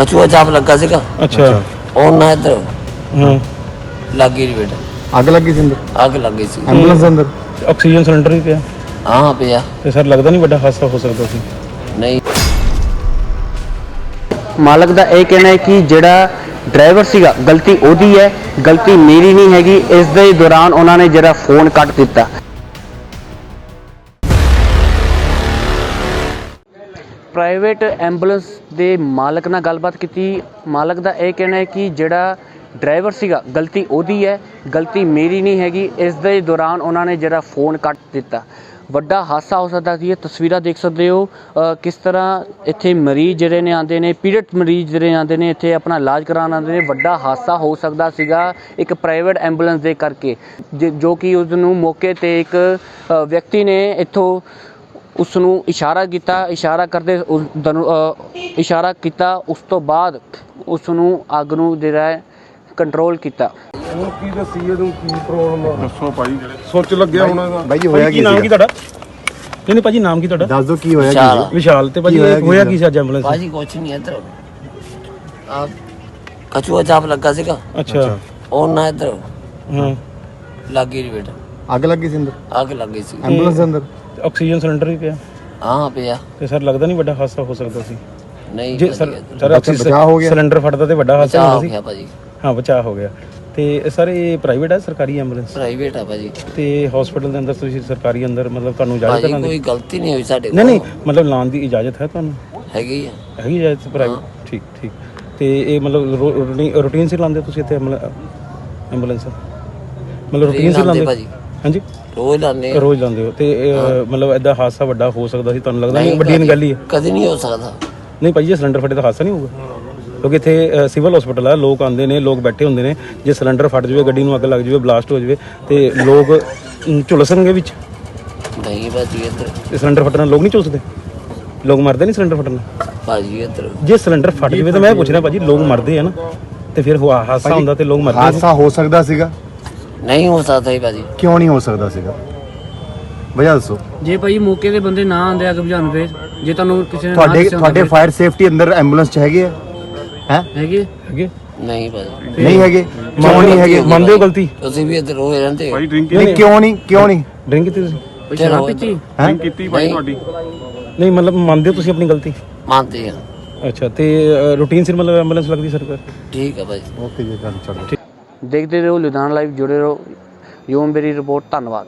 ਕਛੂਆ ਚਾਪ ਲੱਗਾ ਸੀਗਾ ਅੱਛਾ ਉਹ ਨਾ ਇੱਧਰ ਹਾਂ ਲੱਗੀ ਨਹੀਂ ਬੇਟਾ ਅੱਗ ਲੱਗੀ ਸੀ ਅੰਦਰ ਅੱਗ ਲੱਗੀ ਸੀ ਐਂਬੂਲੈਂਸ ਅੰਦਰ ਆਕਸੀਜਨ ਸਿਲੰਡਰ ਵੀ ਪਿਆ ਹਾਂ ਪਿਆ ਤੇ ਸਰ ਲੱਗਦਾ ਨਹੀਂ ਵੱਡਾ ਹਾਦਸਾ ਹੋ ਸਕਦਾ ਸੀ ਨਹੀਂ ਮਾਲਕ ਦਾ ਇਹ ਕਹਿਣਾ ਹੈ ਕਿ ਜਿਹੜਾ ਡਰਾਈਵਰ ਸੀਗਾ ਗਲਤੀ ਉਹਦੀ ਹੈ ਗਲਤੀ ਮੇਰੀ ਨਹੀਂ ਹੈਗੀ ਇਸ ਦੇ ਦੌਰਾਨ ਉਹਨਾਂ ਨੇ ਜਿਹੜਾ ਫੋਨ ਕੱਟ ਦਿੱਤਾ ਪ੍ਰਾਈਵੇਟ ਐਂਬੂਲੈਂਸ ਦੇ ਮਾਲਕ ਨਾਲ ਗੱਲਬਾਤ ਕੀਤੀ। ਮਾਲਕ ਦਾ ਇਹ ਕਹਿਣਾ ਹੈ ਕਿ ਜਿਹੜਾ ਡਰਾਈਵਰ ਸੀਗਾ, ਗਲਤੀ ਉਹਦੀ ਹੈ, ਗਲਤੀ ਮੇਰੀ ਨਹੀਂ ਹੈਗੀ। ਇਸ ਦੇ ਦੌਰਾਨ ਉਹਨਾਂ ਨੇ ਜਿਹੜਾ ਫੋਨ ਕੱਟ ਦਿੱਤਾ। ਵੱਡਾ ਹਾਦਸਾ ਹੋ ਸਕਦਾ ਸੀ, ਇਹ ਤਸਵੀਰਾਂ ਦੇਖ ਸਕਦੇ ਹੋ। ਕਿਸ ਤਰ੍ਹਾਂ ਇੱਥੇ ਮਰੀਜ਼ ਜਿਹੜੇ ਨੇ ਆਉਂਦੇ ਨੇ, ਪੀੜਤ ਮਰੀਜ਼ ਜਿਹੜੇ ਆਉਂਦੇ ਨੇ, ਇੱਥੇ ਆਪਣਾ ਇਲਾਜ ਕਰਾਉਣ ਆਉਂਦੇ ਨੇ। ਵੱਡਾ ਹਾਦਸਾ ਹੋ ਸਕਦਾ ਸੀਗਾ ਇੱਕ ਪ੍ਰਾਈਵੇਟ ਐਂਬੂਲੈਂਸ ਦੇ ਕਰਕੇ, ਜ- ਜੋ ਕਿ ਉਸ ਨੂੰ ਮੌਕੇ ਤੇ ਇੱਕ ਵਿਅਕਤੀ ਨੇ ਇੱਥੋਂ ਉਸ ਨੂੰ ਇਸ਼ਾਰਾ ਕੀਤਾ ਇਸ਼ਾਰਾ ਕਰਦੇ ਉਸ ਇਸ਼ਾਰਾ ਕੀਤਾ ਉਸ ਤੋਂ ਬਾਅਦ ਉਸ ਨੂੰ ਅੱਗ ਨੂੰ ਜਿਹੜਾ ਹੈ ਕੰਟਰੋਲ ਕੀਤਾ। ਹੁਣ ਕੀ ਦੱਸੀ ਇਹਨੂੰ ਕੀ ਪ੍ਰੋਬਲਮ ਆ ਦੱਸੋ ਭਾਈ। ਸੁੱਚ ਲੱਗਿਆ ਹੋਣਾ ਇਹਦਾ। ਬਾਈ ਜੀ ਹੋਇਆ ਭਾਜੀ, ਕੀ ਨਾਮ ਕੀ ਤੁਹਾਡਾ? ਨਹੀਂ ਨਹੀਂ ਭਾਜੀ ਨਾਮ ਕੀ ਤੁਹਾਡਾ? ਦੱਸ ਦਿਓ ਕੀ ਹੋਇਆ ਕੀ ਵਿਸ਼ਾਲ। ਤੇ ਭਾਜੀ ਹੋਇਆ ਕੀ ਸੀ ਅੱਜ ਐਂਬੂਲੈਂਸ ਬਾਜੀ ਕੁਛ ਨਹੀਂ ਇੱਧਰ ਆ ਕਛੂਆ ਚਾਪ ਲੱਗਾ ਸੀਗਾ। ਅੱਛਾ। ਉਹ ਨਾ ਇੱਧਰ ਹਾਂ। ਲੱਗੀ ਬੇਟਾ। ਅੱਗ ਲੱਗੀ ਸੀ ਅੰਦਰ? ਅੱਗ ਲੱਗੀ ਸੀ। ਐਂਬੂਲੈਂਸ ਦੇ ਅੰਦਰ? ਆਕਸੀਜਨ ਸਿਲੰਡਰ ਵੀ ਪਿਆ। ਹਾਂ ਪਿਆ। ਤੇ ਸਰ ਲੱਗਦਾ ਨਹੀਂ ਵੱਡਾ ਹਾਦਸਾ ਹੋ ਸਕਦਾ ਸੀ? ਨਹੀਂ ਜੇ ਸਰ। ਸਰ ਆਕਸੀਜਨ ਬਚਾਅ ਹੋ ਗਿਆ? ਸਿਲੰਡਰ ਫਟਦਾ ਤੇ ਵੱਡਾ ਹਾਦਸਾ ਹੁੰਦਾ ਹੋ ਸੀ? ਗਿਆ ਭਾਜੀ। ਹਾਂ ਬਚਾਅ ਹੋ ਗਿਆ। ਤੇ ਸਰ ਇਹ ਪ੍ਰਾਈਵੇਟ ਹੈ ਸਰਕਾਰੀ ਐਂਬੂਲੈਂਸ ਪ੍ਰਾਈਵੇਟ ਆ ਭਾਜੀ। ਤੇ ਹਸਪੀਟਲ ਦੇ ਅੰਦਰ ਤੁਸੀਂ ਸਰਕਾਰੀ ਅੰਦਰ ਮਤਲਬ ਤੁਹਾਨੂੰ ਇਜਾਜ਼ਤ ਭਾਜੀ ਹੈ ਕੋਈ ਗਲਤੀ ਨਹੀਂ ਹੋਈ ਸਾਡੇ ਨਹੀਂ ਨਹੀਂ ਕੋਲ ਮਤਲਬ ਲਾਉਣ ਦੀ ਇਜਾਜ਼ਤ ਹੈ ਤੁਹਾਨੂੰ? ਹੈਗੀ ਆ। ਹੈਗੀ ਇਜਾਜ਼ਤ ਪ੍ਰਾਈਵੇਟ ਠੀਕ ਠੀਕ। ਤੇ ਇਹ ਮਤਲਬ ਰੂਟੀਨ ਸੀ ਲਾਉਂਦੇ ਤੁਸੀਂ ਇੱਥੇ ਐਂਬੂਲੈਂਸ ਮਤਲਬ ਰੂਟੀਨ ਸੀ ਲਾਉਂਦੇ ਲਾਉਂਦੇ? ਭਾਜੀ। ਹਾਂਜੀ? ਰੋਜ਼ ਲਾਣੇ ਰੋਜ਼ ਲਾਉਂਦੇ ਹੋ। ਤੇ ਇਹ, ਮਤਲਬ ਐਦਾਂ ਹਾਦਸਾ ਵੱਡਾ ਹੋ ਸਕਦਾ ਸੀ ਤੁਹਾਨੂੰ ਲੱਗਦਾ? ਨਹੀਂ ਵੱਡੀ ਗੱਲ ਹੀ ਹੈ ਕਦੇ ਨਹੀਂ ਹੋ ਸਕਦਾ। ਨਹੀਂ ਭਾਈ ਜੇ ਸਿਲੰਡਰ ਫਟੇ ਤਾਂ ਹਾਦਸਾ ਨਹੀਂ ਹੋਊਗਾ? ਕਿਉਂਕਿ ਇੱਥੇ ਸਿਵਲ ਹਸਪੀਟਲ ਆ ਲੋਕ ਆਉਂਦੇ ਨੇ ਲੋਕ ਬੈਠੇ ਹੁੰਦੇ ਨੇ। ਜੇ ਸਿਲੰਡਰ ਫਟ ਜਾਵੇ ਗੱਡੀ ਨੂੰ ਅੱਗ ਲੱਗ ਜਾਵੇ ਬਲਾਸਟ ਹੋ ਜਾਵੇ ਤੇ ਲੋਕ ਅਮ, ਝੁਲਸਣਗੇ ਵਿੱਚ? ਨਹੀਂ ਭਾਜੀ ਇੱਧਰ। ਤੇ ਸਿਲੰਡਰ ਫਟਣ ਨਾਲ ਲੋਕ ਨਹੀਂ ਝੁਲਸਦੇ? ਲੋਕ ਮਰਦੇ ਨਹੀਂ ਸਿਲੰਡਰ ਫਟਣ ਨਾਲ? ਭਾਜੀ ਇੱਧਰ। ਜੇ ਸਿਲੰਡਰ ਫਟ ਜਾਵੇ ਤਾਂ ਮੈਂ ਪੁੱਛ ਰਿਹਾ ਭਾਜੀ ਲੋਕ ਮਰਦੇ ਆ ਨਾ। ਤੇ ਫਿਰ ਹੁਆ- ਹਾਦਸਾ ਹੁੰਦਾ ਤੇ ਲੋਕ ਮਰਦੇ। ਹਾਦਸਾ ਹੋ ਸਕਦਾ ਸੀਗਾ। ਨਹੀਂ ਹੋ ਸਕਦਾ ਹੀ ਭਾਜੀ। ਕਿਉਂ ਨਹੀਂ ਹੋ ਸਕਦਾ ਸੀਗਾ? ਵਜ੍ਹਾ ਦੱਸੋ। ਜੇ ਭਾਈ ਮੌਕੇ ਦੇ ਬੰਦੇ ਨਾ ਆਉਂਦੇ ਅੱਗ ਬੁਝਾਉਣ ਫੇਰ ਜੇ ਤੁਹਾਨੂੰ ਕਿਸੇ ਨੇ ਤੁਹਾਡੇ ਤੁਹਾਡੇ ਫਾਇਰ ਸੇਫਟੀ ਅੰਦਰ ਐਂਬੂਲੈਂਸ ਚ ਹੈਗੇ ਆ? ਹੈ? ਹੈਗੇ? ਹੈਗੇ? ਨਹੀਂ ਭਾਜੀ। ਨਹੀਂ ਹੈਗੇ? ਕਿਉਂ ਨਹੀਂ ਹੈਗੇ? ਮੰਨਦੇ ਹੋ ਗਲਤੀ? ਤੁਸੀਂ ਵੀ ਇੱਧਰ ਰੋਜ਼ ਰਹਿੰਦੇ ਹੋ। ਭਾਈ ਡਰਿੰਕ ਨਹੀਂ ਕਿਉਂ ਨਹੀਂ? ਕਿਉਂ ਨਹੀਂ? ਡਰਿੰਕ ਕੀਤੀ ਤੁਸੀਂ? ਸ਼ਰਾਬ ਪੀਤੀ? ਹੈ? ਕੀਤੀ ਭਾਈ ਤੁਹਾਡੀ। ਨਹੀਂ ਮਤਲਬ ਮੰਨਦੇ ਹੋ ਤੁਸੀਂ ਆਪਣੀ ਗਲਤੀ? ਮੰਨਦੇ ਆ। ਅੱਛਾ ਤੇ ਰੂਟੀਨ ਸਿਰ ਮਤਲਬ ਐਂਬੂਲੈਂਸ ਲੱਗਦੀ ਸਰਕਾਰ ਠੀਕ ਆ ਭਾਜੀ। ਓਕੇ ਜੀ ਗੱਲ ਚਲੋ ਦੇਖਦੇ ਰਹੋ ਲੁਧਿਆਣਾ ਲਾਈਵ ਜੁੜੇ ਰਹੋ। ਯੋਮ ਮੇਰੀ ਰਿਪੋਰਟ ਧੰਨਵਾਦ।